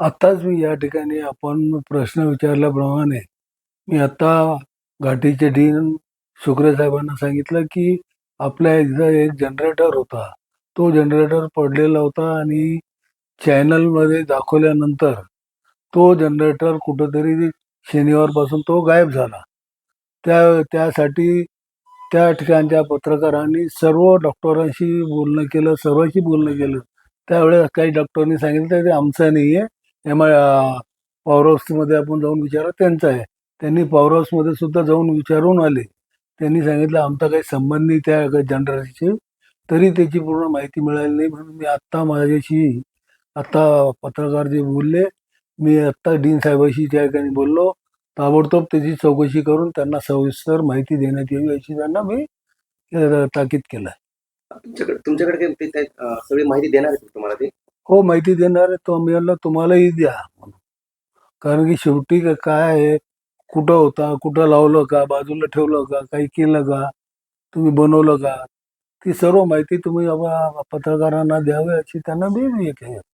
आत्ताच मी या ठिकाणी आपण प्रश्न विचारल्याप्रमाणे मी आत्ता घाटीचे डीन शुक्रे साहेबांना सांगितलं की आपल्या इथं एक जनरेटर होता. तो जनरेटर पडलेला होता आणि चॅनलमध्ये दाखवल्यानंतर तो जनरेटर कुठंतरी शनिवारपासून तो गायब झाला. त्या त्यासाठी त्या ठिकाणच्या पत्रकारांनी सर्व डॉक्टरांशी बोलणं केलं सर्वांशी बोलणं केलं. त्यावेळेस काही डॉक्टरांनी सांगितलं ते आमचं नाही आहे एम आय पॉवर हाऊसमध्ये आपण जाऊन विचारा त्यांचा आहे. त्यांनी पॉवर हाऊसमध्ये सुद्धा जाऊन विचारून आले. त्यांनी सांगितलं आमचा काही संबंध नाही त्या जनरेटरशी तरी त्याची पूर्ण माहिती मिळाली नाही. म्हणून मी आत्ता माझ्याशी आत्ता पत्रकार जे बोलले मी आत्ता डीन साहेबाशी त्या ठिकाणी बोललो. ताबडतोब त्याची चौकशी करून त्यांना सविस्तर माहिती देण्यात यावी अशी त्यांना मी ताकीद केलं. तुमच्याकडे तुमच्याकडे काही सगळी माहिती देणार तुम्हाला ते? हो माहिती देणार आहे. तो आम्ही म्हणलं तुम्हालाही द्या. कारण की शेवटी का- काय आहे? कुठं होता? कुठं लावलं का? बाजूला ठेवलं का? काही केलं का? तुम्ही बनवलं का? ती सर्व माहिती तुम्ही बाबा पत्रकारांना द्यावी अशी त्यांना मी हे. केलं